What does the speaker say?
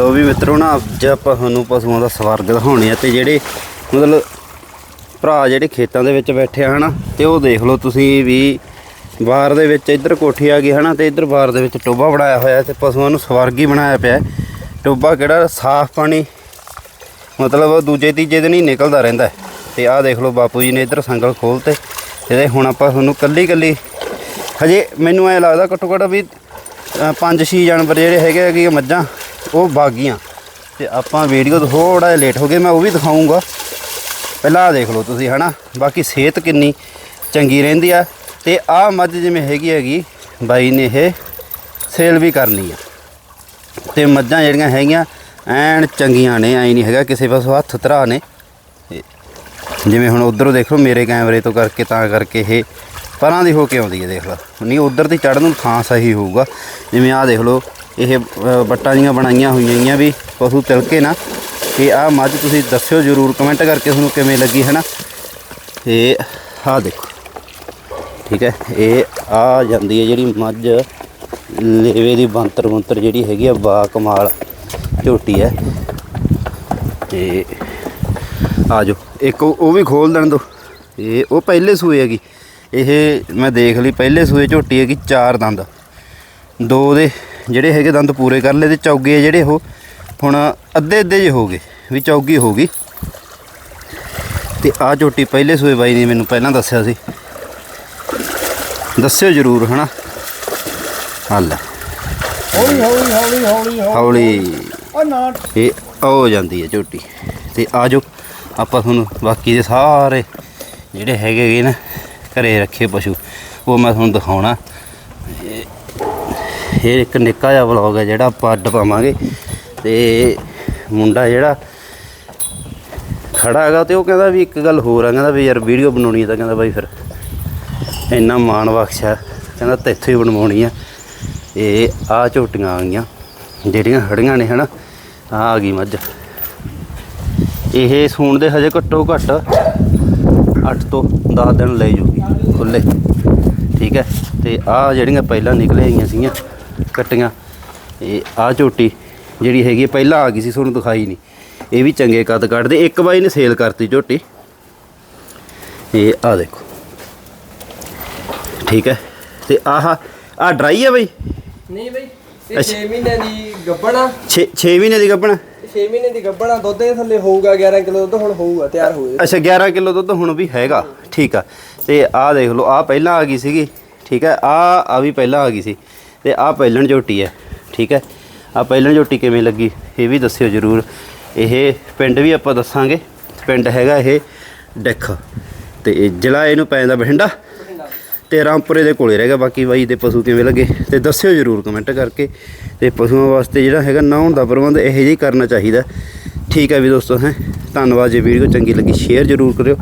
ਲੋ ਵੀ ਮਿੱਤਰੋ ਨਾ ਅੱਜ ਆਪਾਂ ਤੁਹਾਨੂੰ ਪਸ਼ੂਆਂ ਦਾ ਸਵਰਗ ਦਿਖਾਉਣੇ ਆ ਤੇ ਜਿਹੜੇ ਮਤਲਬ ਭਰਾ ਜਿਹੜੇ ਖੇਤਾਂ ਦੇ ਵਿੱਚ ਬੈਠੇ ਆ ਹਨਾ ਤੇ ਉਹ ਦੇਖ ਲਓ ਤੁਸੀਂ ਵੀ ਬਾਹਰ ਦੇ ਵਿੱਚ ਇੱਧਰ ਕੋਠੀ ਆ ਗਈ ਹਨਾ ਤੇ ਇੱਧਰ ਬਾਹਰ ਦੇ ਵਿੱਚ ਟੋਬਾ ਬਣਾਇਆ ਹੋਇਆ ਤੇ ਪਸ਼ੂਆਂ ਨੂੰ ਸਵਰਗ ਹੀ ਬਣਾਇਆ ਪਿਆ ਹੈ। ਟੋਬਾ ਕਿਹੜਾ ਸਾਫ਼ ਪਾਣੀ ਮਤਲਬ ਦੂਜੇ ਤੀਜੇ ਦਿਨ ਹੀ ਨਿਕਲਦਾ ਰਹਿੰਦਾ ਹੈ। ਤੇ ਆਹ ਦੇਖ ਲਓ ਬਾਪੂ ਜੀ ਨੇ ਇੱਧਰ ਸੰਗਲ ਖੋਲਤੇ ਇਹਦੇ ਹੁਣ ਆਪਾਂ ਤੁਹਾਨੂੰ ਕੱਲੀ ਕੱਲੀ ਹਜੇ ਮੈਨੂੰ ਐ ਲੱਗਦਾ ਘੱਟੋ ਘੱਟ ਵੀ ਅ, ਪੰਜ ਛੇ ਜਾਨਵਰ ਜਿਹੜੇ ਹੈਗੇ ਹੈਗੇ ਮੱਝਾਂ ਉਹ ਬਾਗੀਆਂ। ਤੇ ਆਪਾਂ ਵੀਡੀਓ ਥੋੜਾ ਜਿਹਾ ਲੇਟ ਹੋ ਗਏ, ਮੈਂ ਉਹ ਵੀ ਦਿਖਾਉਂਗਾ ਪਹਿਲਾਂ ਆਹ ਦੇਖ ਲਓ ਤੁਸੀਂ, ਹਨਾ? ਬਾਕੀ ਸਿਹਤ ਕਿੰਨੀ ਚੰਗੀ ਰਹਿੰਦੀ ਆ। ਤੇ ਆਹ ਮੱਝ ਜਿਵੇਂ ਹੈਗੀ ਹੈਗੀ, ਬਾਈ ਨੇ ਇਹ ਸੇਲ ਵੀ ਕਰਨੀ ਆ। ਤੇ ਮੱਝਾਂ ਜਿਹੜੀਆਂ ਹੈਗੀਆਂ, ਐਨ ਚੰਗੀਆਂ ਨੇ, ਐ ਨਹੀਂ ਹੈਗਾ ਕਿਸੇ ਪਾਸੋਂ ਹੱਥ ਧਰਾ ਨੇ। ਤੇ ਜਿਵੇਂ ਹੁਣ ਉਧਰੋਂ ਦੇਖੋ, ਮੇਰੇ ਕੈਮਰੇ ਤੋਂ ਕਰਕੇ, ਤਾਂ ਕਰਕੇ ਇਹ ਪਰਾਂ ਦੀ ਹੋ ਕੇ ਆਉਂਦੀ ਹੈ ਦੇਖ ਲਓ ਨਹੀਂ ਉਧਰ ਦੀ ਚੜਨ ਨੂੰ ਥਾਂ ਸਹੀ ਹੋਊਗਾ। ਜਿਵੇਂ ਆਹ ਦੇਖ ਲਓ ਇਹ ਅ, ਵੱਟਾਂ ਜੀਆਂ ਬਣਾਈਆਂ ਹੋਈਆਂ ਵੀ ਪਸ਼ੂ ਤਿਲਕੇ ਨਾ। ਤੇ ਆਹ ਮੱਝ ਤੁਸੀਂ ਦੱਸਿਓ ਜਰੂਰ ਕਮੈਂਟ ਕਰਕੇ ਤੁਹਾਨੂੰ ਕਿਵੇਂ ਲੱਗੀ ਹੈ ਨਾ ਤੇ ਆਹ ਦੇਖੋ ਠੀਕ ਹੈ? ਇਹ ਆ ਜਾਂਦੀ ਹੈ ਜਿਹੜੀ ਮੱਝ ਲੇਵੇ ਦੀ ਬੰਤਰ ਬੰਤਰ ਜਿਹੜੀ ਹੈਗੀ ਆ ਬਾ ਕਮਾਲ ਝੋਟੀ ਹੈ। ਤੇ ਆ ਜਾਓ ਇੱਕ ਉਹ ਉਹ ਵੀ ਖੋਲ ਦੇਣ ਦੋ। ਇਹ ਉਹ ਪਹਿਲੇ ਸੂਏ ਹੈਗੀ। ਇਹ ਮੈਂ ਦੇਖ ਲਈ ਪਹਿਲੇ ਸੂਏ ਝੋਟੀ ਹੈਗੀ ਚਾਰ ਦੰਦ। ਦੋ ਦੇ ਜਿਹੜੇ ਹੈਗੇ ਦੰਦ ਪੂਰੇ ਕਰ ਲਏ ਤੇ ਚੌਗੇ ਜਿਹੜੇ ਉਹ ਹੁਣ ਅੱਧੇ ਅੱਧੇ ਜੇ ਹੋ ਗਏ ਵੀ ਚੌਗੀ ਹੋ ਗਈ। ਤੇ ਆ ਝੋਟੀ ਪਹਿਲੇ ਸੂਏ ਬਾਈ ਨੇ ਮੈਨੂੰ ਪਹਿਲਾਂ ਦੱਸਿਆ ਸੀ। ਦੱਸਿਓ ਜਰੂਰ ਹਨਾ? ਹੱਲ ਹੌਲੀ ਹੌਲੀ ਹੌਲੀ ਹੌਲੀ। ਹੌਲੀ। ਨਾ। ਇਹ ਹੋ ਜਾਂਦੀ ਹੈ ਝੋਟੀ। ਤੇ ਆ ਜਾਓ ਆਪਾਂ ਤੁਹਾਨੂੰ ਬਾਕੀ ਦੇ ਸਾਰੇ ਜਿਹੜੇ ਹੈਗੇ ਨਾ ਘਰੇ ਰੱਖੇ ਪਸ਼ੂ। ਉਹ ਮੈਂ ਤੁਹਾਨੂੰ ਦਿਖਾਉਣਾ। ਇਹ- ਇਹ ਇੱਕ ਨਿੱਕਾ ਜਿਹਾ ਵਲੌਗ ਹੈ ਜਿਹੜਾ ਆਪਾਂ ਅੱਡ ਪਾਵਾਂਗੇ। ਤੇ ਮੁੰਡਾ ਜਿਹੜਾ ਖੜਾ ਹੈਗਾ ਤੇ ਉਹ ਕਹਿੰਦਾ ਵੀ ਇੱਕ ਗੱਲ ਹੋਰ ਆ। ਕਹਿੰਦਾ ਵੀ ਯਾਰ ਵੀਡੀਓ ਬਣਾਉਣੀ ਹੈ ਤਾਂ ਕਹਿੰਦਾ ਬਾਈ ਫਿਰ। ਇੰਨਾ ਮਾਣ ਬਖਸ਼ਿਆ। ਕਹਿੰਦਾ ਤੈਥੋਂ ਹੀ ਬਣਵਾਉਣੀ ਆ। ਇਹ ਆ ਝੋਟੀਆਂ ਆ ਗਈਆਂ। ਜਿਹੜੀਆਂ ਖੜੀਆਂ ਨੇ ਹਨਾ ਆ ਆ ਗਈ ਮੱਝ। ਇਹ ਸੂਣ ਦੇ ਹਜੇ ਘੱਟੋ ਘੱਟ 8 ਤੋਂ 10 ਦਿਨ ਲੈ ਜੂਗੀ ਖੁੱਲੇ ਠੀਕ ਹੈ? ਤੇ ਆ ਜਿਹੜੀਆਂ ਪਹਿਲਾਂ ਨਿਕਲੇ ਆਈਆਂ ਸੀਗੀਆਂ ਕੱਟੀਆਂ ਇਹ ਆ ਝੋਟੀ ਜਿਹੜੀ ਹੈਗੀ ਪਹਿਲਾਂ ਆ ਗਈ ਸੀ ਤੁਹਾਨੂੰ ਦਿਖਾਈ ਨਹੀਂ। ਇਹ ਵੀ ਚੰਗੇ ਕੱਦ ਕੱਢਦੇ ਇੱਕ ਬਾਈ ਨੇ ਸੇਲ ਕਰਤੀ ਝੋਟੀ। ਇਹ ਆ ਦੇਖੋ। ਠੀਕ ਹੈ? ਤੇ ਆਹ ਆ ਡਰਾਈ ਹੈ ਬਈ? ਨਹੀਂ ਬਈ ਇਹ 6 ਮਹੀਨੇ ਦੀ ਗੱਬਣਾ 6 6 ਮਹੀਨੇ ਦੀ ਗੱਭਣ 6 ਮਹੀਨੇ ਦੀ ਗੱਬਣਾ ਦੁੱਧ ਦੇ ਥੱਲੇ ਹੋਊਗਾ 11 ਕਿਲੋ ਦੁੱਧ ਹੁਣ ਹੋਊਗਾ, ਤਿਆਰ ਹੋਊਗਾ ਅੱਛਾ 11 ਕਿਲੋ ਦੁੱਧ ਹੁਣ ਵੀ ਹੈਗਾ। ਠੀਕ ਆ। ਤੇ ਆਹ ਦੇਖ ਲਓ, ਆਹ ਪਹਿਲਾਂ ਆ ਗਈ ਸੀਗੀ। ਠੀਕ ਹੈ ਆ ਆ ਵੀ ਪਹਿਲਾਂ ਆ ਗਈ ਸੀ। ਤੇ ਆਹ ਪਹਿਲਣ ਝੋਟੀ ਹੈ ਠੀਕ ਹੈ ਆ ਪਹਿਲਣ ਝੋਟੀ ਕਿਵੇਂ ਲੱਗੀ, ਇਹ ਵੀ ਦੱਸਿਓ ਜਰੂਰ। ਇਹ ਪਿੰਡ ਵੀ ਆਪਾਂ ਦੱਸਾਂਗੇ। ਪਿੰਡ ਹੈਗਾ ਇਹ ਡਿੱਖ। ਤੇ ਜ਼ਿਲ੍ਹਾ ਇਹਨੂੰ ਪੈ ਜਾਂਦਾ ਬਠਿੰਡਾ। ਤੇ ਰਾਮਪੁਰੇ ਦੇ ਕੋਲੇ ਰਹਿ ਗਿਆ, ਬਾਕੀ ਬਾਈ ਦੇ ਪਸ਼ੂ ਕਿਵੇਂ ਲੱਗੇ? ਤੇ ਦੱਸਿਓ ਜਰੂਰ ਕਮੈਂਟ ਕਰਕੇ। ਤੇ ਪਸ਼ੂਆਂ ਵਾਸਤੇ ਜਿਹੜਾ ਹੈਗਾ ਨਹਾਉਣ ਦਾ ਪ੍ਰਬੰਧ ਇਹੋ ਜਿਹਾ ਕਰਨਾ ਚਾਹੀਦਾ। ਠੀਕ ਹੈ ਵੀ ਦੋਸਤੋ, ਹੈ। ਧੰਨਵਾਦ ਜੇ ਵੀਡੀਓ ਚੰਗੀ ਲੱਗੀ ਸ਼ੇਅਰ ਜਰੂਰ ਕਰਿਓ।